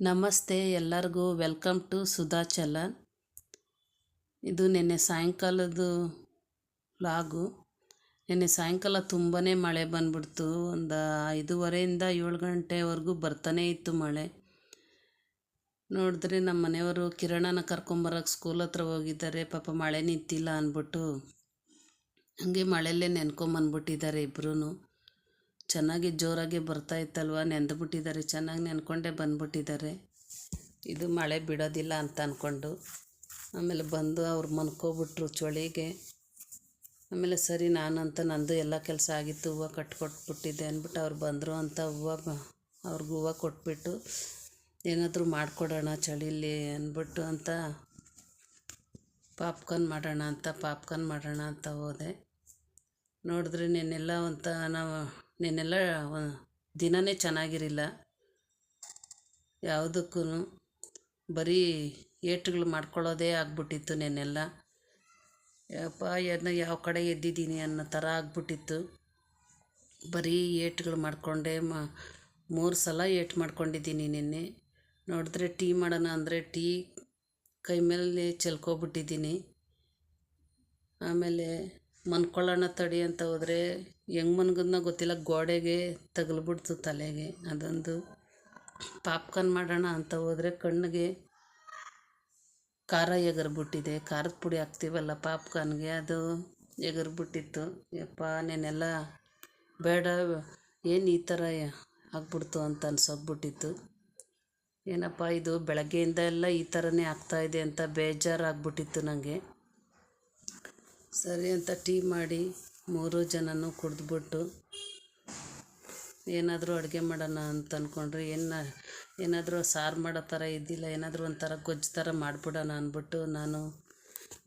ನಮಸ್ತೆ, ಎಲ್ಲರಿಗೂ welcome to Sudha challan ಇದು ನಿನ್ನೆ ಸಾಯಂಕಾಲದ್ದು ಲಾಗು ನಿನ್ನೆ ಸಾಯಂಕಾಲ ತುಂಬಾ ಮಳೆ ಬಂದ್ಬಿಡ್ತು. ಒಂದು ಐದೂವರೆಯಿಂದ ಏಳು ಗಂಟೆವರೆಗೂ ಬರ್ತಾನೇ ಇತ್ತು ಮಳೆ. ನೋಡಿದ್ರೆ ನಮ್ಮ ಮನೆಯವರು ಕಿರಣನ ಕರ್ಕೊಂಬರೋಕೆ ಸ್ಕೂಲ್ ಹತ್ರ ಹೋಗಿದ್ದಾರೆ. ಪಾಪ ಮಳೆ ನಿಂತಿಲ್ಲ ಅಂದ್ಬಿಟ್ಟು ಹಂಗೆ ಮಳೆಯಲ್ಲೇ ನೆನ್ಕೊಂಬಂದ್ಬಿಟ್ಟಿದ್ದಾರೆ ಇಬ್ಬರೂ ಚೆನ್ನಾಗಿ ಜೋರಾಗಿ ಬರ್ತಾ ಇತ್ತಲ್ವ? ನೆಂದ್ಬಿಟ್ಟಿದ್ದಾರೆ ಚೆನ್ನಾಗಿ ನೆನ್ಕೊಂಡೇ ಬಂದ್ಬಿಟ್ಟಿದ್ದಾರೆ. ಇದು ಮಳೆ ಬಿಡೋದಿಲ್ಲ ಅಂತ ಅಂದ್ಕೊಂಡು ಆಮೇಲೆ ಬಂದು ಅವ್ರು ಮನ್ಕೋಬಿಟ್ರು ಚಳಿಗೆ. ಆಮೇಲೆ ಸರಿ ನಾನಂತ ನಂದು ಎಲ್ಲ ಕೆಲಸ ಆಗಿತ್ತು. ಹೂವು ಕಟ್ಕೊಟ್ಬಿಟ್ಟಿದ್ದೆ ಅಂದ್ಬಿಟ್ಟು ಅವ್ರು ಬಂದರು ಅಂತ ಹೂವು ಅವ್ರಿಗೆ ಹೂವು ಕೊಟ್ಬಿಟ್ಟು ಏನಾದರೂ ಮಾಡಿಕೊಡೋಣ ಚಳಿಲಿ ಅಂದ್ಬಿಟ್ಟು ಅಂತ ಪಾಪ್ಕಾರ್ನ್ ಮಾಡೋಣ ಅಂತ ಪಾಪ್ಕಾರ್ನ್ ಮಾಡೋಣ ಅಂತ ಹೋದೆ. ನೋಡಿದ್ರೆ ನೆನ್ನೆಲ್ಲ ಅಂತ ನಾವು, ನೆನ್ನೆಲ್ಲ ದಿನವೇ ಚೆನ್ನಾಗಿರಲಿಲ್ಲ. ಯಾವುದಕ್ಕೂ ಬರೀ ಏಟುಗಳು ಮಾಡ್ಕೊಳ್ಳೋದೇ ಆಗ್ಬಿಟ್ಟಿತ್ತು ನೆನ್ನೆಲ್ಲ. ಯಪ್ಪ ಅದನ್ನ ಯಾವ ಕಡೆ ಎದ್ದಿದ್ದೀನಿ ಅನ್ನೋ ಥರ ಆಗ್ಬಿಟ್ಟಿತ್ತು. ಬರೀ ಏಟುಗಳು ಮಾಡಿಕೊಂಡೆ, ಮ, ಮೂರು ಸಲ ಏಟು ಮಾಡ್ಕೊಂಡಿದ್ದೀನಿ ನಿನ್ನೆ. ನೋಡಿದ್ರೆ ಟೀ ಮಾಡೋಣ ಅಂದರೆ ಟೀ ಕೈ ಮೇಲೆ ಚೆಲ್ಕೊಬಿಟ್ಟಿದ್ದೀನಿ. ಆಮೇಲೆ ಮನ್ಕೊಳ್ಳೋಣ ತಡಿ ಅಂತ ಹೋದರೆ ಹೆಂಗ್ ಮನ್ಗದ್ನೋ ಗೊತ್ತಿಲ್ಲ. ಗೋಡೆಗೆ ತಗಲ್ಬಿಡ್ತು ತಲೆಗೆ. ಅದೊಂದು ಪಾಪ್ಕಾರ್ನ್ ಮಾಡೋಣ ಅಂತ ಹೋದರೆ ಕಣ್ಣಿಗೆ ಖಾರ ಎಗರ್ಬಿಟ್ಟಿದೆ ಖಾರದ ಪುಡಿ ಹಾಕ್ತೀವಲ್ಲ ಪಾಪ್ಕಾರ್ನ್ಗೆ, ಅದು ಎಗರ್ಬಿಟ್ಟಿತ್ತು ಯಪ್ಪ ನೆನೆಲ್ಲ ಬೇಡ, ಏನು ಈ ಥರ ಆಗ್ಬಿಡ್ತು ಅಂತ ಅನ್ಸೋಗ್ಬಿಟ್ಟಿತ್ತು. ಏನಪ್ಪ ಇದು ಬೆಳಗ್ಗೆಯಿಂದ ಎಲ್ಲ ಈ ಥರನೇ ಆಗ್ತಾಯಿದೆ ಅಂತ ಬೇಜಾರಾಗ್ಬಿಟ್ಟಿತ್ತು ನನಗೆ ಸರಿ ಅಂತ ಟೀ ಮಾಡಿ ಮೂರು ಜನನೂ ಕುಡಿದ್ಬಿಟ್ಟು ಏನಾದರೂ ಅಡುಗೆ ಮಾಡೋಣ ಅಂತ ಅಂದ್ಕೊಂಡ್ರೆ ಏನು ಏನಾದರೂ ಸಾರು ಮಾಡೋ ಥರ ಇದ್ದಿಲ್ಲ, ಏನಾದರೂ ಒಂಥರ ಗೊಜ್ಜು ಥರ ಮಾಡಿಬಿಡೋಣ ಅಂದ್ಬಿಟ್ಟು ನಾನು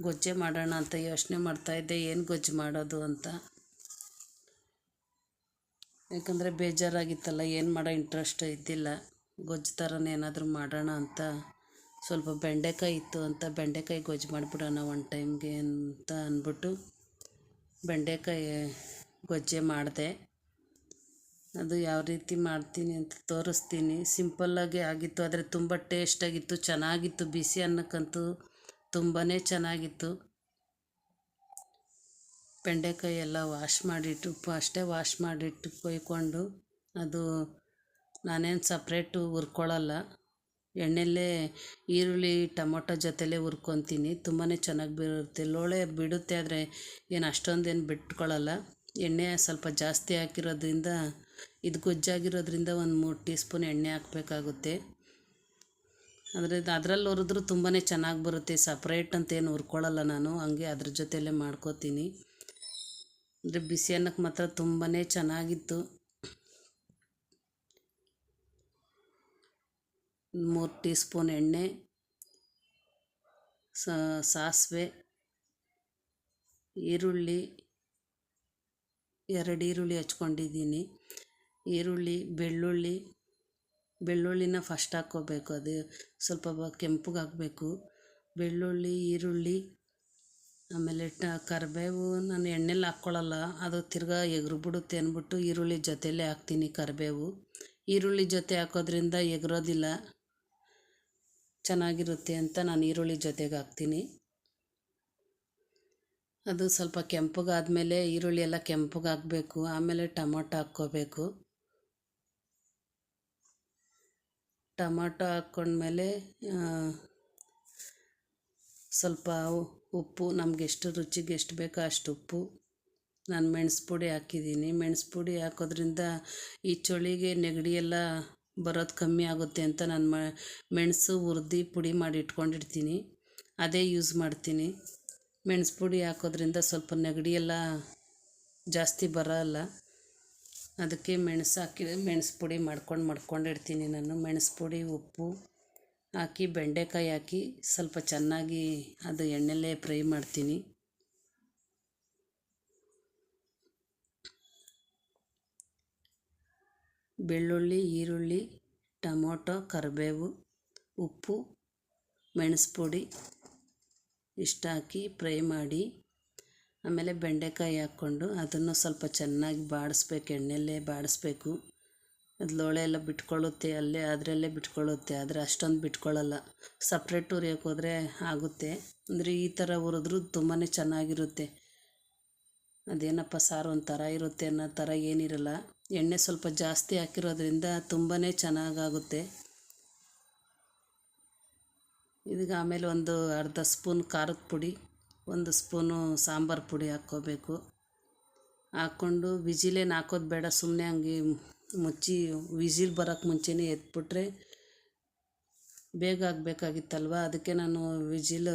ಗೊಜ್ಜೆ ಮಾಡೋಣ ಅಂತ ಯೋಚನೆ ಮಾಡ್ತಾಯಿದ್ದೆ ಏನು ಗೊಜ್ಜು ಮಾಡೋದು ಅಂತ. ಯಾಕಂದರೆ ಬೇಜಾರಾಗಿತ್ತಲ್ಲ, ಏನು ಮಾಡೋ ಇಂಟ್ರೆಸ್ಟ್ ಇದ್ದಿಲ್ಲ. ಗೊಜ್ಜು ಥರನೇ ಏನಾದರೂ ಮಾಡೋಣ ಅಂತ ಸ್ವಲ್ಪ ಬೆಂಡೆಕಾಯಿ ಇತ್ತು ಅಂತ ಬೆಂಡೆಕಾಯಿ ಗೊಜ್ಜು ಮಾಡಿಬಿಡೋಣ ಒನ್ ಟೈಮ್ಗೆ ಅಂತ ಅಂದ್ಬಿಟ್ಟು ಬೆಂಡೆಕಾಯಿ ಗೊಜ್ಜೆ ಮಾಡಿದೆ. ಅದು ಯಾವ ರೀತಿ ಮಾಡ್ತೀನಿ ಅಂತ ತೋರಿಸ್ತೀನಿ. ಸಿಂಪಲ್ಲಾಗಿ ಆಗಿತ್ತು, ಆದರೆ ತುಂಬ ಟೇಸ್ಟಾಗಿತ್ತು ಚೆನ್ನಾಗಿತ್ತು. ಬಿಸಿ ಅನ್ನಕ್ಕಂತೂ ತುಂಬಾ ಚೆನ್ನಾಗಿತ್ತು. ಬೆಂಡೆಕಾಯಿ ಎಲ್ಲ ವಾಶ್ ಮಾಡಿಟ್ಟು, ಅಷ್ಟೇ ವಾಶ್ ಮಾಡಿಟ್ಟು ಕೊಯ್ಕೊಂಡು, ಅದು ನಾನೇನು ಸಪ್ರೇಟು ಹುರ್ಕೊಳ್ಳಲ್ಲ. ಎಣ್ಣೆಯಲ್ಲೇ ಈರುಳ್ಳಿ, ಟೊಮೊಟೊ ಜೊತೆಲೇ ಹುರ್ಕೊತೀನಿ. ತುಂಬಾ ಚೆನ್ನಾಗಿ ಬರುತ್ತೆ ಲೋಳೆ ಬಿಡುತ್ತೆ ಆದರೆ ಏನು ಅಷ್ಟೊಂದೇನು ಬಿಟ್ಕೊಳ್ಳಲ್ಲ ಎಣ್ಣೆ ಸ್ವಲ್ಪ ಜಾಸ್ತಿ ಹಾಕಿರೋದ್ರಿಂದ, ಇದು ಗೊಜ್ಜಾಗಿರೋದ್ರಿಂದ ಒಂದು ಮೂರು ಟೀ ಸ್ಪೂನ್ ಎಣ್ಣೆ ಹಾಕಬೇಕಾಗುತ್ತೆ. ಅಂದರೆ ಅದರಲ್ಲಿ ಹುರಿದ್ರೂ ತುಂಬಾ ಚೆನ್ನಾಗಿ ಬರುತ್ತೆ. ಸಪ್ರೇಟ್ ಅಂತ ಏನು ಹುರ್ಕೊಳ್ಳಲ್ಲ ನಾನು. ಹಂಗೆ ಅದ್ರ ಜೊತೆಲೇ ಮಾಡ್ಕೋತೀನಿ. ಅಂದರೆ ಬಿಸಿ ಅನ್ನಕ್ಕೆ ಮಾತ್ರ ತುಂಬಾ ಚೆನ್ನಾಗಿತ್ತು. ಮೂರು ಟೀ ಸ್ಪೂನ್ ಎಣ್ಣೆ ಸಾಸಿವೆ, ಈರುಳ್ಳಿ, ಎರಡು ಈರುಳ್ಳಿ ಹಚ್ಕೊಂಡಿದ್ದೀನಿ. ಈರುಳ್ಳಿ, ಬೆಳ್ಳುಳ್ಳಿ, ಬೆಳ್ಳುಳ್ಳಿನ ಫಸ್ಟ್ ಹಾಕ್ಕೋಬೇಕು. ಅದು ಸ್ವಲ್ಪ ಕೆಂಪಗೆ ಹಾಕಬೇಕು. ಬೆಳ್ಳುಳ್ಳಿ, ಈರುಳ್ಳಿ, ಆಮೇಲೆ ಟ, ಕರಿಬೇವು ನಾನು ಎಣ್ಣೆಲಿ ಹಾಕ್ಕೊಳ್ಳಲ್ಲ ಅದು ತಿರ್ಗಾ ಎಗ್ರು ಬಿಡುತ್ತೆ ಅಂದ್ಬಿಟ್ಟು ಈರುಳ್ಳಿ ಜೊತೆಲೇ ಹಾಕ್ತೀನಿ ಕರಿಬೇವು. ಈರುಳ್ಳಿ ಜೊತೆ ಹಾಕೋದ್ರಿಂದ ಎಗರೋದಿಲ್ಲ. ಚೆನ್ನಾಗಿರುತ್ತೆ ಅಂತ ನಾನು ಈರುಳ್ಳಿ ಜೊತೆಗೆ ಹಾಕ್ತೀನಿ. ಅದು ಸ್ವಲ್ಪ ಕೆಂಪಗಾದ್ಮೇಲೆ ಈರುಳ್ಳಿ ಎಲ್ಲ ಕೆಂಪಗಾಗಬೇಕು ಆಮೇಲೆ ಟೊಮೊಟೊ ಹಾಕ್ಕೋಬೇಕು. ಟೊಮೊಟೊ ಹಾಕ್ಕೊಂಡ್ಮೇಲೆ ಸ್ವಲ್ಪ ಉಪ್ಪು, ನಮ್ಗೆ ಎಷ್ಟು ರುಚಿಗೆ ಎಷ್ಟು ಬೇಕೋ ಅಷ್ಟು ಉಪ್ಪು. ನಾನು ಮೆಣಸು ಪುಡಿ ಹಾಕಿದ್ದೀನಿ. ಮೆಣಸು ಪುಡಿ ಹಾಕೋದ್ರಿಂದ ಈ ಚಳಿಗೆ ನೆಗಡಿ ಎಲ್ಲ ಬರೋದು ಕಮ್ಮಿ ಆಗುತ್ತೆ ಅಂತ ನಾನು ಮ, ಮೆಣಸು ಹುರ್ದು ಪುಡಿ ಮಾಡಿ ಇಟ್ಕೊಂಡಿರ್ತೀನಿ. ಅದೇ ಯೂಸ್ ಮಾಡ್ತೀನಿ. ಮೆಣಸು ಪುಡಿ ಹಾಕೋದ್ರಿಂದ ಸ್ವಲ್ಪ ನೆಗಡಿ ಎಲ್ಲ ಜಾಸ್ತಿ ಬರೋಲ್ಲ. ಅದಕ್ಕೆ ಮೆಣಸು ಹಾಕಿ, ಮೆಣಸು ಪುಡಿ ಮಾಡ್ಕೊಂಡು ಮಾಡ್ಕೊಂಡಿರ್ತೀನಿ ನಾನು. ಮೆಣಸು ಪುಡಿ, ಉಪ್ಪು ಹಾಕಿ, ಬೆಂಡೆಕಾಯಿ ಹಾಕಿ ಸ್ವಲ್ಪ ಚೆನ್ನಾಗಿ ಅದು ಎಣ್ಣೆಲ್ಲೇ ಫ್ರೈ ಮಾಡ್ತೀನಿ. ಬೆಳ್ಳುಳ್ಳಿ, ಈರುಳ್ಳಿ, ಟೊಮೊಟೊ, ಕರಿಬೇವು, ಉಪ್ಪು ಮೆಣಸು ಪುಡಿ ಇಷ್ಟು ಹಾಕಿ ಫ್ರೈ ಮಾಡಿ, ಆಮೇಲೆ ಬೆಂಡೆಕಾಯಿ ಹಾಕ್ಕೊಂಡು ಅದನ್ನು ಸ್ವಲ್ಪ ಚೆನ್ನಾಗಿ ಬಾಡಿಸ್ಬೇಕು, ಎಣ್ಣೆಯಲ್ಲೇ ಬಾಡಿಸ್ಬೇಕು. ಅದು ಲೋಳೆ ಎಲ್ಲ ಬಿಟ್ಕೊಳ್ಳುತ್ತೆ, ಅಲ್ಲೇ, ಅದರಲ್ಲೇ ಬಿಟ್ಕೊಳ್ಳುತ್ತೆ, ಆದರೆ ಅಷ್ಟೊಂದು ಬಿಟ್ಕೊಳ್ಳಲ್ಲ. ಸಪ್ರೇಟ್ ಉರಿಯೋಕೆ ಹೋದರೆ ಆಗುತ್ತೆ. ಅಂದರೆ ಈ ಥರ ಹುರಿದ್ರೂ ತುಂಬಾ ಚೆನ್ನಾಗಿರುತ್ತೆ. ಅದೇನಪ್ಪ ಸಾರು ಒಂಥರ ಇರುತ್ತೆ ಅನ್ನೋ ಥರ ಏನಿರಲ್ಲ. ಎಣ್ಣೆ ಸ್ವಲ್ಪ ಜಾಸ್ತಿ ಹಾಕಿರೋದ್ರಿಂದ ತುಂಬಾ ಚೆನ್ನಾಗಾಗುತ್ತೆ. ಇದಕ್ಕೆ ಆಮೇಲೆ ಒಂದು ಅರ್ಧ ಸ್ಪೂನ್ ಖಾರದ ಪುಡಿ, ಒಂದು ಸ್ಪೂನು ಸಾಂಬಾರು ಪುಡಿ ಹಾಕ್ಕೋಬೇಕು. ಹಾಕ್ಕೊಂಡು ವಿಜಿಲೇನು ಹಾಕೋದು ಬೇಡ ಸುಮ್ಮನೆ ಹಂಗೆ ಮುಚ್ಚಿ, ವಿಜಿಲ್ ಬರೋಕ್ಕೆ ಮುಂಚೆನೇ ಎತ್ಬಿಟ್ರೆ ಬೇಗ ಆಗಬೇಕಾಗಿತ್ತಲ್ವ? ಅದಕ್ಕೆ ನಾನು ವಿಜಿಲ್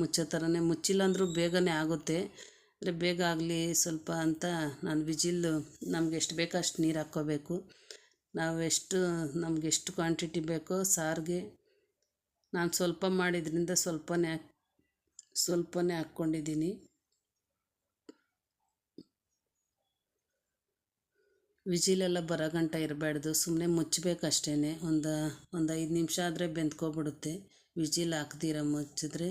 ಮುಚ್ಚೋ ಥರನೇ ಮುಚ್ಚಿಲ್ಲ ಅಂದರೂ ಬೇಗನೆ ಆಗುತ್ತೆ. ಅಂದರೆ ಬೇಗ ಆಗಲಿ ಸ್ವಲ್ಪ ಅಂತ ನಾನು ವಿಜಿಲ್ಲು ನಮ್ಗೆ ಎಷ್ಟು ಬೇಕೋ ಅಷ್ಟು ನೀರು ಹಾಕ್ಕೋಬೇಕು. ನಾವು ಎಷ್ಟು, ನಮ್ಗೆ ಎಷ್ಟು ಕ್ವಾಂಟಿಟಿ ಬೇಕೋ ಸಾರಿಗೆ ನಾನು ಸ್ವಲ್ಪ ಮಾಡಿದ್ರಿಂದ ಸ್ವಲ್ಪನೇ ಹಾಕ್, ಸ್ವಲ್ಪನೇ ಹಾಕ್ಕೊಂಡಿದ್ದೀನಿ. ವಿಜಿಲೆಲ್ಲ ಬರೋ ಗಂಟ ಇರಬಾರ್ದು ಸುಮ್ಮನೆ ಮುಚ್ಚಬೇಕು ಅಷ್ಟೇ ಒಂದು ಒಂದು ಐದು ನಿಮಿಷ ಆದರೆ ಬೆಂದ್ಕೊಬಿಡುತ್ತೆ. ವಿಜಿಲ್ ಹಾಕ್ದಿರ ಮುಚ್ಚಿದ್ರೆ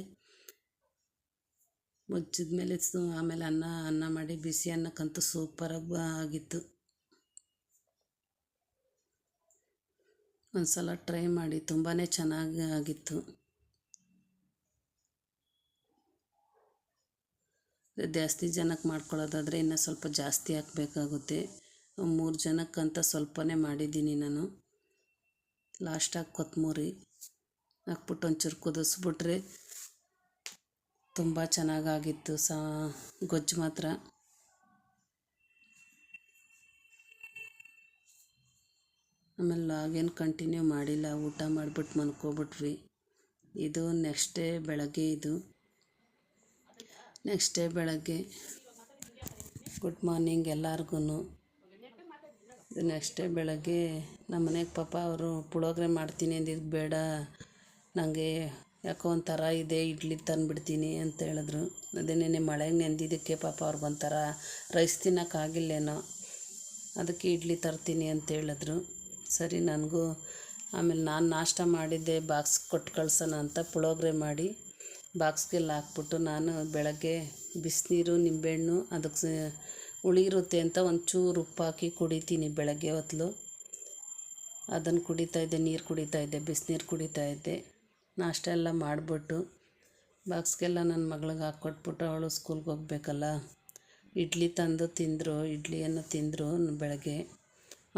ಮುಚ್ಚಿದ್ಮೇಲೆ ಮೇಲೆ ಆಮೇಲೆ ಅನ್ನ ಅನ್ನ ಮಾಡಿ ಬಿಸಿ ಅನ್ನಕ್ಕಂತೂ ಸೂಪರಾಗಿ ಆಗಿತ್ತು. ಒಂದು ಸಲ ಟ್ರೈ ಮಾಡಿ ತುಂಬಾ ಚೆನ್ನಾಗಿ ಆಗಿತ್ತು. ಜಾಸ್ತಿ ಜನಕ್ಕೆ ಮಾಡ್ಕೊಳ್ಳೋದಾದರೆ ಇನ್ನು ಸ್ವಲ್ಪ ಜಾಸ್ತಿ ಹಾಕಬೇಕಾಗುತ್ತೆ. ಮೂರು ಜನಕ್ಕಂತ ಸ್ವಲ್ಪನೇ ಮಾಡಿದ್ದೀನಿ ನಾನು. ಲಾಸ್ಟಾಗಿ ಕೊತ್ತಂಬರಿ ಹಾಕ್ಬಿಟ್ಟು ಒಂಚೂರು ಕುದಿಸ್ಬಿಟ್ರೆ ತುಂಬ ಚೆನ್ನಾಗಾಗಿತ್ತು ಸಾ, ಗೊಜ್ಜು ಮಾತ್ರ. ಆಮೇಲೆ ಆಗೇನು ಕಂಟಿನ್ಯೂ ಮಾಡಿಲ್ಲ, ಊಟ ಮಾಡಿಬಿಟ್ಟು ಮನ್ಕೋಬಿಟ್ವಿ ಇದು ನೆಕ್ಸ್ಟ್ ಡೇ ಬೆಳಗ್ಗೆ ಇದು. ನೆಕ್ಸ್ಟ್ ಡೇ ಬೆಳಗ್ಗೆ ಗುಡ್ ಮಾರ್ನಿಂಗ್ ಎಲ್ಲರಿಗೂ ನೆಕ್ಸ್ಟ್ ಡೇ ಬೆಳಗ್ಗೆ ನಮ್ಮ ಮನೆಗೆ ಪಾಪ ಅವರು ಪುಳೋಗ್ರೆ ಮಾಡ್ತೀನಿ ಅಂದಿದ್ದು ಬೇಡ. ನನಗೆ ಯಾಕೋ ಒಂಥರ ಇದೆ ಇಡ್ಲಿ ತಂದುಬಿಡ್ತೀನಿ ಅಂತ ಹೇಳಿದ್ರು. ಅದೇ ನೆನ್ನೆ ಮಳೆಗೆ ನೆಂದಿದ್ದಕ್ಕೆ ಪಾಪ ಅವ್ರಿಗೊಂಥರ ರೈಸ್ ತಿನ್ನೋಕ್ಕಾಗಿಲ್ಲೇನೋ ಅದಕ್ಕೆ ಇಡ್ಲಿ ತರ್ತೀನಿ ಅಂತ ಹೇಳಿದ್ರು. ಸರಿ, ನನಗೂ ಆಮೇಲೆ ನಾನು ನಾಷ್ಟ ಮಾಡಿದ್ದೆ, ಬಾಕ್ಸ್ ಕೊಟ್ಟು ಕಳ್ಸೋಣ ಅಂತ ಪುಳೋಗ್ರೆ ಮಾಡಿ ಬಾಕ್ಸ್ಗೆಲ್ಲ ಹಾಕ್ಬಿಟ್ಟು ನಾನು ಬೆಳಗ್ಗೆ ಬಿಸಿನೀರು, ನಿಂಬೆಹಣ್ಣು, ಅದಕ್ಕೆ ಉಳಿರುತ್ತೆ ಅಂತ ಒಂಚೂರು ಉಪ್ಪು ಹಾಕಿ ಕುಡಿತೀನಿ ಬೆಳಗ್ಗೆ ಹೊತ್ಲು. ಅದನ್ನು ಕುಡಿತಾಯಿದ್ದೆ ನೀರು ಕುಡಿತಾ ಇದ್ದೆ, ಬಿಸಿನೀರು ಕುಡಿತಾಯಿದ್ದೆ ನಾಷ್ಟ ಎಲ್ಲ ಮಾಡಿಬಿಟ್ಟು ಬಾಕ್ಸ್ಗೆಲ್ಲ ನನ್ನ ಮಗಳಿಗೆ ಹಾಕ್ಕೊಟ್ಬಿಟ್ಟು ಅವಳು ಸ್ಕೂಲ್ಗೆ ಹೋಗ್ಬೇಕಲ್ಲ. ಇಡ್ಲಿ ತಂದು ತಿಂದರು, ಇಡ್ಲಿಯನ್ನು ತಿಂದರು ಬೆಳಗ್ಗೆ.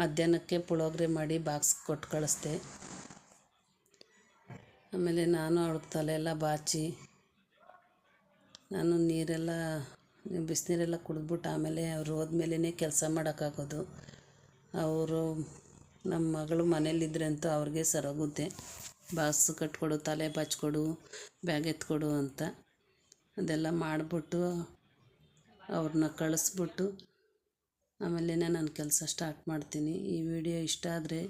ಮಧ್ಯಾಹ್ನಕ್ಕೆ ಪುಳೋಗ್ರೆ ಮಾಡಿ ಬಾಕ್ಸ್ ಕೊಟ್ಟು ಕಳಿಸ್ದೆ. ಆಮೇಲೆ ನಾನು ಅವಳಿಗೆ ತಲೆಯೆಲ್ಲ ಬಾಚಿ, ನಾನು ನೀರೆಲ್ಲ, ಬಿಸಿನೀರೆಲ್ಲ ಕುಡಿದ್ಬಿಟ್ಟು ಆಮೇಲೆ ಅವ್ರು ಹೋದ್ಮೇಲೆ ಕೆಲಸ ಮಾಡೋಕ್ಕಾಗೋದು. ಅವರು ನಮ್ಮ ಮಗಳು ಮನೇಲಿದ್ರೆ ಅಂತೂ ಅವ್ರಿಗೆ ಸರೋಗುತ್ತೆ ಬಾಕ್ಸ್ ಕಟ್ಕೊಡು, ತಲೆ ಬಾಚ್ಕೊಡು, ಬ್ಯಾಗ್ ಎತ್ಕೊಡು ಅಂತ ಅದೆಲ್ಲ ಮಾಡಿಬಿಟ್ಟು ಅವ್ರನ್ನ ಕಳಿಸ್ಬಿಟ್ಟು ಆಮೇಲೆ ನಾನು ಕೆಲಸ ಸ್ಟಾರ್ಟ್ ಮಾಡ್ತೀನಿ. ಈ ವಿಡಿಯೋ ಇಷ್ಟ ಆದರೆ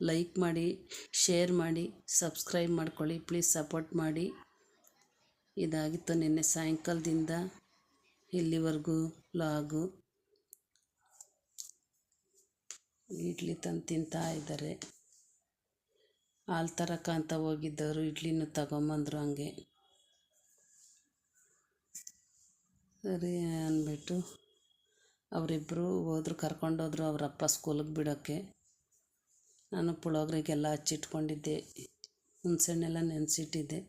ಲೈಕ್ ಮಾಡಿ, ಶೇರ್ ಮಾಡಿ, ಸಬ್ಸ್ಕ್ರೈಬ್ ಮಾಡ್ಕೊಳ್ಳಿ, ಪ್ಲೀಸ್ ಸಪೋರ್ಟ್ ಮಾಡಿ. ಇದಾಗಿತ್ತು ನಿನ್ನೆ ಸಾಯಂಕಾಲದಿಂದ ಇಲ್ಲಿವರೆಗೂ ಲಾಗು. ಇಡ್ಲಿ ತಂದು ತಿಂತಾ ಇದ್ದಾರೆ. ಹಾಲು ತರಕ ಅಂತ ಹೋಗಿದ್ದವರು, ಇಡ್ಲಿನೂ ತಗೊಂಬಂದರು ಹಂಗೆ. ಸರಿ ಅಂದ್ಬಿಟ್ಟು ಅವರಿಬ್ಬರು ಹೋದ್ರು ಕರ್ಕೊಂಡೋದ್ರು ಅವರಪ್ಪ ಸ್ಕೂಲಿಗೆ ಬಿಡೋಕ್ಕೆ ನಾನು ಪುಳೋಗ್ರಿಗೆಲ್ಲ ಹಚ್ಚಿಟ್ಕೊಂಡಿದ್ದೆ. ಹುಣಸೆಹಣ್ಣೆಲ್ಲ ನೆನೆಸಿಟ್ಟಿದ್ದೆ.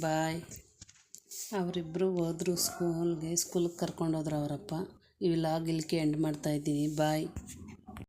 ಬಾಯ್. ಅವರಿಬ್ಬರು ಹೋದ್ರು ಸ್ಕೂಲ್ಗೆ ಸ್ಕೂಲ್ಗೆ ಕರ್ಕೊಂಡೋದ್ರು ಅವರಪ್ಪ. ಈ ವ್ಲಾಗ್ ಇಲ್ಲಿಗೆ ಎಂಡ್ ಮಾಡ್ತಾಯಿದ್ದೀನಿ ಬಾಯ್.